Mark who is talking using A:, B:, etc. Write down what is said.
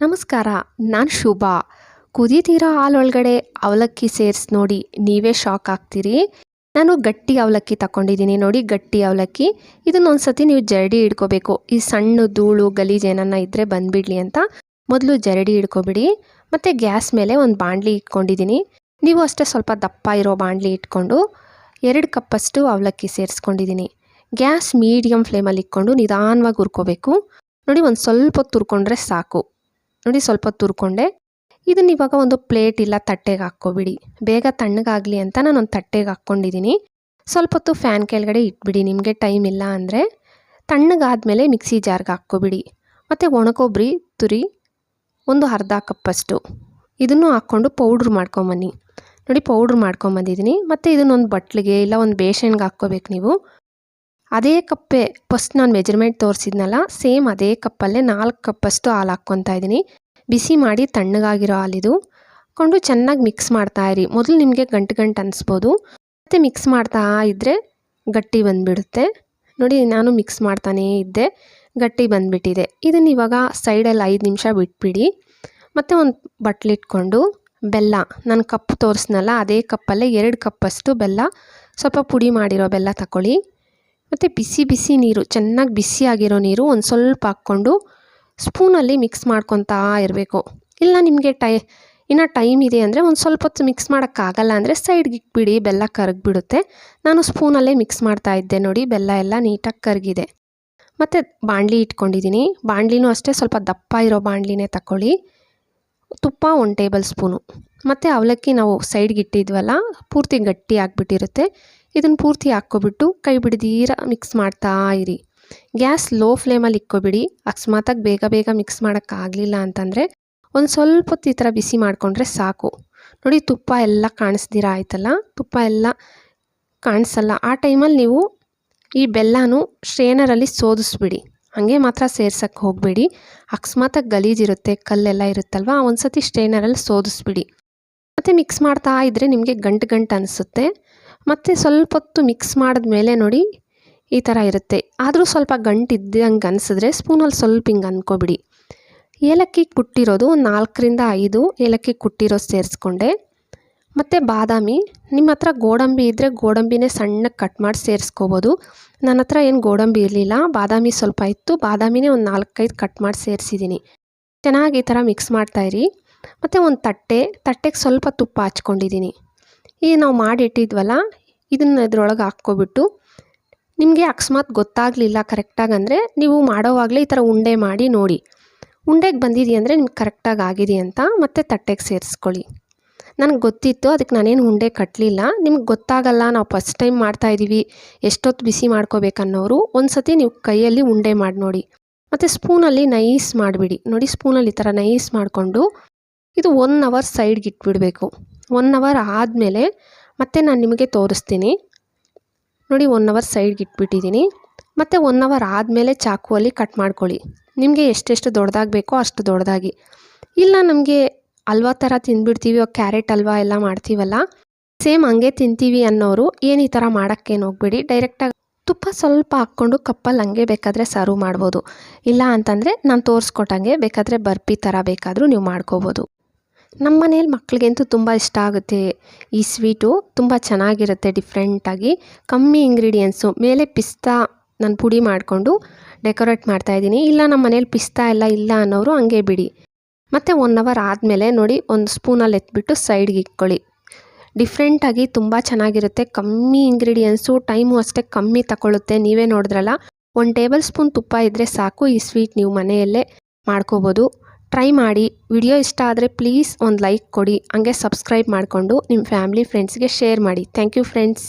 A: ನಮಸ್ಕಾರ, ನಾನು ಶುಭಾ. ಕುದೀತಿರೋ ಹಾಲೊಳಗಡೆ ಅವಲಕ್ಕಿ ಸೇರಿಸಿ ನೋಡಿ ನೀವೇ ಶಾಕ್ ಆಗ್ತೀರಿ. ನಾನು ಗಟ್ಟಿ ಅವಲಕ್ಕಿ ತಗೊಂಡಿದ್ದೀನಿ ನೋಡಿ, ಗಟ್ಟಿ ಅವಲಕ್ಕಿ. ಇದನ್ನ ಒಂದ್ಸತಿ ನೀವು ಜರಡಿ ಹಿಡ್ಕೋಬೇಕು ಈ ಸಣ್ಣ ಧೂಳು ಗಲೀಜು ಏನನ್ನ ಇದ್ದರೆ ಬಂದುಬಿಡ್ಲಿ ಅಂತ ಮೊದಲು ಜರಡಿ ಹಿಡ್ಕೊಬಿಡಿ ಮತ್ತು ಗ್ಯಾಸ್ ಮೇಲೆ ಒಂದು ಬಾಣಲಿ ಇಟ್ಕೊಂಡಿದ್ದೀನಿ. ನೀವು ಅಷ್ಟೇ ಸ್ವಲ್ಪ ದಪ್ಪ ಇರೋ ಬಾಣಲಿ ಇಟ್ಕೊಂಡು ಎರಡು ಕಪ್ಪಷ್ಟು ಅವಲಕ್ಕಿ ಸೇರಿಸ್ಕೊಂಡಿದ್ದೀನಿ. ಗ್ಯಾಸ್ ಮೀಡಿಯಮ್ ಫ್ಲೇಮಲ್ಲಿ ಇಟ್ಕೊಂಡು ನಿಧಾನವಾಗಿ ಹುರ್ಕೋಬೇಕು. ನೋಡಿ ಒಂದು ಸ್ವಲ್ಪ ಹೊತ್ತು ಹುರ್ಕೊಂಡ್ರೆ ಸಾಕು. ನೋಡಿ ಸ್ವಲ್ಪ ತುರ್ಕೊಂಡೆ. ಇದನ್ನ ಇವಾಗ ಒಂದು ಪ್ಲೇಟ್ ಇಲ್ಲ ತಟ್ಟೆಗೆ ಹಾಕ್ಕೊಬಿಡಿ. ಬೇಗ ತಣ್ಣಗಾಗಲಿ ಅಂತ ನಾನು ಒಂದು ತಟ್ಟೆಗೆ ಹಾಕ್ಕೊಂಡಿದ್ದೀನಿ ಸ್ವಲ್ಪ ಹೊತ್ತು ಫ್ಯಾನ್ ಕೆಳಗಡೆ ಇಟ್ಬಿಡಿ. ನಿಮಗೆ ಟೈಮ್ ಇಲ್ಲ ಅಂದರೆ ತಣ್ಣಗಾದಮೇಲೆ ಮಿಕ್ಸಿ ಜಾರ್ಗೆ ಹಾಕ್ಕೊಬಿಡಿ. ಮತ್ತು ಒಣಕೊಬ್ಬರಿ ತುರಿ, ಒಂದು ಅರ್ಧ ಕಪ್ಪಷ್ಟು. ಇದನ್ನು ಹಾಕ್ಕೊಂಡು ಪೌಡ್ರ್ ಮಾಡ್ಕೊಂಬನ್ನಿ. ನೋಡಿ ಪೌಡ್ರ್ ಮಾಡ್ಕೊಂಬಂದಿದ್ದೀನಿ ಮತ್ತು ಇದನ್ನೊಂದು ಬಟ್ಲಿಗೆ ಇಲ್ಲ ಒಂದು ಬೇಷನ್ಗೆ ಹಾಕ್ಕೋಬೇಕು ನೀವು. ಅದೇ ಕಪ್ಪೆ, ಫಸ್ಟ್ ನಾನು ಮೆಜರ್ಮೆಂಟ್ ತೋರಿಸಿದ್ನಲ್ಲ, ಸೇಮ್ ಅದೇ ಕಪ್ಪಲ್ಲೇ ನಾಲ್ಕು ಕಪ್ಪಷ್ಟು ಹಾಲು ಹಾಕ್ಕೊತಾ ಇದ್ದೀನಿ. ಬಿಸಿ ಮಾಡಿ ತಣ್ಣಗಾಗಿರೋ ಹಾಲಿದು ಕೊಂಡು ಚೆನ್ನಾಗಿ ಮಿಕ್ಸ್ ಮಾಡ್ತಾ ಇರಿ. ಮೊದಲು ನಿಮಗೆ ಗಂಟು ಗಂಟು ಅನಿಸ್ಬೋದು. ಮತ್ತು ಮಿಕ್ಸ್ ಮಾಡ್ತಾ ಇದ್ದರೆ ಗಟ್ಟಿ ಬಂದುಬಿಡುತ್ತೆ. ನೋಡಿ, ನಾನು ಮಿಕ್ಸ್ ಮಾಡ್ತಾನೇ ಇದ್ದೆ. ಗಟ್ಟಿ ಬಂದುಬಿಟ್ಟಿದೆ. ಇದನ್ನು ಇವಾಗ ಸೈಡಲ್ಲಿ ಐದು ನಿಮಿಷ ಬಿಟ್ಬಿಡಿ. ಮತ್ತು ಒಂದು ಬಟ್ಲಿಟ್ಕೊಂಡು ಬೆಲ್ಲ. ನಾನು ಕಪ್ ತೋರಿಸ್ನಲ್ಲ, ಅದೇ ಕಪ್ಪಲ್ಲೇ ಎರಡು ಕಪ್ಪಷ್ಟು ಬೆಲ್ಲ. ಸ್ವಲ್ಪ ಪುಡಿ ಮಾಡಿರೋ ಬೆಲ್ಲ ತಗೊಳ್ಳಿ ಮತ್ತು ಬಿಸಿ ಬಿಸಿ ನೀರು, ಚೆನ್ನಾಗಿ ಬಿಸಿಯಾಗಿರೋ ನೀರು ಒಂದು ಸ್ವಲ್ಪ ಹಾಕ್ಕೊಂಡು ಸ್ಪೂನಲ್ಲಿ ಮಿಕ್ಸ್ ಮಾಡ್ಕೊತಾ ಇರಬೇಕು. ಇಲ್ಲ ನಿಮಗೆ ಟೈ, ಇನ್ನು ಟೈಮ್ ಇದೆ ಅಂದರೆ ಒಂದು ಸ್ವಲ್ಪ ಹೊತ್ತು ಮಿಕ್ಸ್ ಮಾಡೋಕ್ಕಾಗಲ್ಲ ಅಂದರೆ ಸೈಡ್ಗೆ ಇಟ್ಬಿಡಿ ಬೆಲ್ಲ ಕರಗಿಬಿಡುತ್ತೆ. ನಾನು ಸ್ಪೂನಲ್ಲೇ ಮಿಕ್ಸ್ ಮಾಡ್ತಾ ಇದ್ದೆ ನೋಡಿ, ಬೆಲ್ಲ ಎಲ್ಲ ನೀಟಾಗಿ ಕರಗಿದೆ. ಮತ್ತು ಬಾಣಲಿ ಇಟ್ಕೊಂಡಿದ್ದೀನಿ ಬಾಣಲಿನೂ ಅಷ್ಟೇ, ಸ್ವಲ್ಪ ದಪ್ಪ ಇರೋ ಬಾಣಲಿನೇ ತಗೊಳ್ಳಿ ತುಪ್ಪ ಒಂದು ಟೇಬಲ್ ಸ್ಪೂನು ಮತ್ತು ಅವಲಕ್ಕಿ ನಾವು ಸೈಡ್ಗೆ ಇಟ್ಟಿದ್ವಲ್ಲ, ಪೂರ್ತಿ ಗಟ್ಟಿ ಆಗಿಬಿಟ್ಟಿರುತ್ತೆ. ಇದನ್ನು ಪೂರ್ತಿ ಹಾಕ್ಕೊಬಿಟ್ಟು ಕೈ ಬಿಡ್ದೀರ ಮಿಕ್ಸ್ ಮಾಡ್ತಾ ಇರಿ. ಗ್ಯಾಸ್ ಲೋ ಫ್ಲೇಮಲ್ಲಿ ಇಕ್ಕೋಬಿಡಿ ಅಕಸ್ಮಾತಾಗಿ ಬೇಗ ಬೇಗ ಮಿಕ್ಸ್ ಮಾಡೋಕ್ಕಾಗಲಿಲ್ಲ ಅಂತಂದರೆ ಒಂದು ಸ್ವಲ್ಪ ಹೊತ್ತು ಈ ಥರ ಬಿಸಿ ಮಾಡಿಕೊಂಡ್ರೆ ಸಾಕು. ನೋಡಿ ತುಪ್ಪ ಎಲ್ಲ ಕಾಣಿಸ್ದಿರ ಆಯ್ತಲ್ಲ? ತುಪ್ಪ ಎಲ್ಲ ಕಾಣಿಸಲ್ಲ. ಆ ಟೈಮಲ್ಲಿ ನೀವು ಈ ಬೆಲ್ಲನೂ ಸ್ಟ್ರೇನರಲ್ಲಿ ಸೋದಿಸ್ಬಿಡಿ. ಹಾಗೆ ಮಾತ್ರ ಸೇರ್ಸೋಕ್ಕೆ ಹೋಗಬೇಡಿ. ಅಕಸ್ಮಾತಾಗಿ ಗಲೀಜಿರುತ್ತೆ, ಕಲ್ಲೆಲ್ಲ ಇರುತ್ತಲ್ವ? ಒಂದು ಸತಿ ಸ್ಟ್ರೇನರಲ್ಲಿ ಸೋದಿಸ್ಬಿಡಿ. ಮತ್ತು ಮಿಕ್ಸ್ ಮಾಡ್ತಾ ಇದ್ದರೆ ನಿಮಗೆ ಗಂಟು ಗಂಟು ಅನಿಸುತ್ತೆ. ಮತ್ತು ಸ್ವಲ್ಪ ಹೊತ್ತು ಮಿಕ್ಸ್ ಮಾಡಿದ್ಮೇಲೆ ನೋಡಿ ಈ ಥರ ಇರುತ್ತೆ. ಆದರೂ ಸ್ವಲ್ಪ ಗಂಟಿದ್ದಂಗೆ ಅನಿಸಿದ್ರೆ ಸ್ಪೂನಲ್ಲಿ ಸ್ವಲ್ಪ ಹಿಂಗೆ ಅಂದ್ಕೊಬಿಡಿ ಏಲಕ್ಕಿ ಕುಟ್ಟಿರೋದು ನಾಲ್ಕರಿಂದ ಐದು ಏಲಕ್ಕಿ ಕುಟ್ಟಿರೋ ಸೇರಿಸ್ಕೊಂಡೆ. ಮತ್ತು ಬಾದಾಮಿ, ನಿಮ್ಮ ಹತ್ರ ಗೋಡಂಬಿ ಇದ್ದರೆ ಗೋಡಂಬಿನೇ ಸಣ್ಣಕ್ಕೆ ಕಟ್ ಮಾಡಿ ಸೇರಿಸ್ಕೋಬೋದು. ನನ್ನ ಹತ್ರ ಏನು ಗೋಡಂಬಿ ಇರಲಿಲ್ಲ, ಬಾದಾಮಿ ಸ್ವಲ್ಪ ಇತ್ತು, ಬಾದಾಮಿನೇ ಒಂದು ನಾಲ್ಕೈದು ಕಟ್ ಮಾಡಿ ಸೇರಿಸಿದ್ದೀನಿ ಚೆನ್ನಾಗಿ ಈ ಥರ ಮಿಕ್ಸ್ ಮಾಡ್ತಾಯಿರಿ ಮತ್ತು ಒಂದು ತಟ್ಟೆ, ತಟ್ಟೆಗೆ ಸ್ವಲ್ಪ ತುಪ್ಪ ಹಚ್ಕೊಂಡಿದ್ದೀನಿ ಈ ನಾವು ಮಾಡಿಟ್ಟಿದ್ವಲ್ಲ, ಇದನ್ನು ಇದ್ರೊಳಗೆ ಹಾಕ್ಕೊಬಿಟ್ಟು, ನಿಮಗೆ ಅಕಸ್ಮಾತ್ ಗೊತ್ತಾಗಲಿಲ್ಲ ಕರೆಕ್ಟಾಗಿ ಅಂದರೆ ನೀವು ಮಾಡೋವಾಗಲೇ ಈ ಥರ ಉಂಡೆ ಮಾಡಿ ನೋಡಿ. ಉಂಡೆಗೆ ಬಂದಿದೆಯಂದರೆ ನಿಮ್ಗೆ ಕರೆಕ್ಟಾಗಿ ಆಗಿದೆ ಅಂತ ಮತ್ತೆ ತಟ್ಟೆಗೆ ಸೇರಿಸ್ಕೊಳ್ಳಿ. ನನಗೆ ಗೊತ್ತಿತ್ತು ಅದಕ್ಕೆ ನಾನೇನು ಉಂಡೆ ಕಟ್ಟಲಿಲ್ಲ ನಿಮ್ಗೆ ಗೊತ್ತಾಗಲ್ಲ, ನಾವು ಫಸ್ಟ್ ಟೈಮ್ ಮಾಡ್ತಾ ಇದ್ದೀವಿ ಎಷ್ಟೊತ್ತು ಬಿಸಿ ಮಾಡ್ಕೋಬೇಕನ್ನೋರು ಒಂದು ಸತಿ ನೀವು ಕೈಯಲ್ಲಿ ಉಂಡೆ ಮಾಡಿ ನೋಡಿ. ಮತ್ತು ಸ್ಪೂನಲ್ಲಿ ನೈಸ್ ಮಾಡಿಬಿಡಿ. ನೋಡಿ ಸ್ಪೂನಲ್ಲಿ ಈ ಥರ ನೈಸ್ ಮಾಡಿಕೊಂಡು ಇದು ಒನ್ ಅವರ್ ಸೈಡ್ಗೆ ಇಟ್ಬಿಡಬೇಕು. ಒನ್ ಅವರ್ ಆದಮೇಲೆ ಮತ್ತೆ ನಾನು ನಿಮಗೆ ತೋರಿಸ್ತೀನಿ. ನೋಡಿ ಒನ್ ಅವರ್ ಸೈಡ್ಗೆ ಇಟ್ಬಿಟ್ಟಿದ್ದೀನಿ. ಮತ್ತು ಒನ್ ಅವರ್ ಆದಮೇಲೆ ಚಾಕುವಲ್ಲಿ ಕಟ್ ಮಾಡ್ಕೊಳ್ಳಿ. ನಿಮಗೆ ಎಷ್ಟೆಷ್ಟು ದೊಡ್ಡದಾಗಿ ಬೇಕೋ ಅಷ್ಟು ದೊಡ್ಡದಾಗಿ. ಇಲ್ಲ ನಮಗೆ ಹಲ್ವಾ ಥರ ತಿಂದ್ಬಿಡ್ತೀವಿ ಕ್ಯಾರೆಟ್ ಹಲ್ವಾ ಎಲ್ಲ ಮಾಡ್ತೀವಲ್ಲ, ಸೇಮ್ ಹಂಗೆ ತಿಂತೀವಿ ಅನ್ನೋರು ಏನು ಈ ಥರ ಮಾಡೋಕ್ಕೇನು ಹೋಗ್ಬೇಡಿ. ಡೈರೆಕ್ಟಾಗಿ ತುಪ್ಪ ಸ್ವಲ್ಪ ಹಾಕ್ಕೊಂಡು ಕಪ್ಪಲ್ಲಿ ಹಂಗೆ ಬೇಕಾದರೆ ಸರ್ವ್ ಮಾಡ್ಬೋದು. ಇಲ್ಲ ಅಂತಂದರೆ ನಾನು ತೋರಿಸ್ಕೊಟ್ಟಂಗೆ ಬೇಕಾದರೆ ಬರ್ಪಿ ಥರ ಬೇಕಾದರೂ ನೀವು ಮಾಡ್ಕೋಬೋದು. ನಮ್ಮ ಮನೇಲಿ ಮಕ್ಳಿಗಂತೂ ತುಂಬ ಇಷ್ಟ ಆಗುತ್ತೆ ಈ ಸ್ವೀಟು. ತುಂಬ ಚೆನ್ನಾಗಿರುತ್ತೆ ಡಿಫ್ರೆಂಟಾಗಿ. ಕಮ್ಮಿ ಇಂಗ್ರೀಡಿಯೆಂಟ್ಸು. ಮೇಲೆ ಪಿಸ್ತಾ ನಾನು ಪುಡಿ ಮಾಡಿಕೊಂಡು ಡೆಕೋರೇಟ್ ಮಾಡ್ತಾಯಿದ್ದೀನಿ ಇಲ್ಲ, ನಮ್ಮ ಮನೇಲಿ ಪಿಸ್ತಾ ಎಲ್ಲ ಇಲ್ಲ ಅನ್ನೋರು ಹಂಗೆ ಬಿಡಿ. ಮತ್ತು ಒನ್ ಅವರ್ ಆದಮೇಲೆ ನೋಡಿ, ಒಂದು ಸ್ಪೂನಲ್ಲಿ ಎತ್ಬಿಟ್ಟು ಸೈಡ್ಗೆ ಇಟ್ಕೊಳ್ಳಿ ಡಿಫ್ರೆಂಟಾಗಿ ತುಂಬ ಚೆನ್ನಾಗಿರುತ್ತೆ. ಕಮ್ಮಿ ಇಂಗ್ರೀಡಿಯೆಂಟ್ಸು, ಟೈಮು ಅಷ್ಟೇ ಕಮ್ಮಿ ತಗೊಳ್ಳುತ್ತೆ ನೀವೇ ನೋಡಿದ್ರಲ್ಲ, ಒಂದು ಟೇಬಲ್ ಸ್ಪೂನ್ ತುಪ್ಪ ಇದ್ದರೆ ಸಾಕು. ಈ ಸ್ವೀಟ್ ನೀವು ಮನೆಯಲ್ಲೇ ಮಾಡ್ಕೋಬೋದು. ಟ್ರೈ ಮಾಡಿ. ವಿಡಿಯೋ ಇಷ್ಟ ಆದರೆ ಪ್ಲೀಸ್ ಒಂದು ಲೈಕ್ ಕೊಡಿ. ಹಂಗೆ ಸಬ್ಸ್ಕ್ರೈಬ್ ಮಾಡಿಕೊಂಡು ನಿಮ್ಮ ಫ್ಯಾಮ್ಲಿ ಫ್ರೆಂಡ್ಸ್ಗೆ ಶೇರ್ ಮಾಡಿ. Thank you friends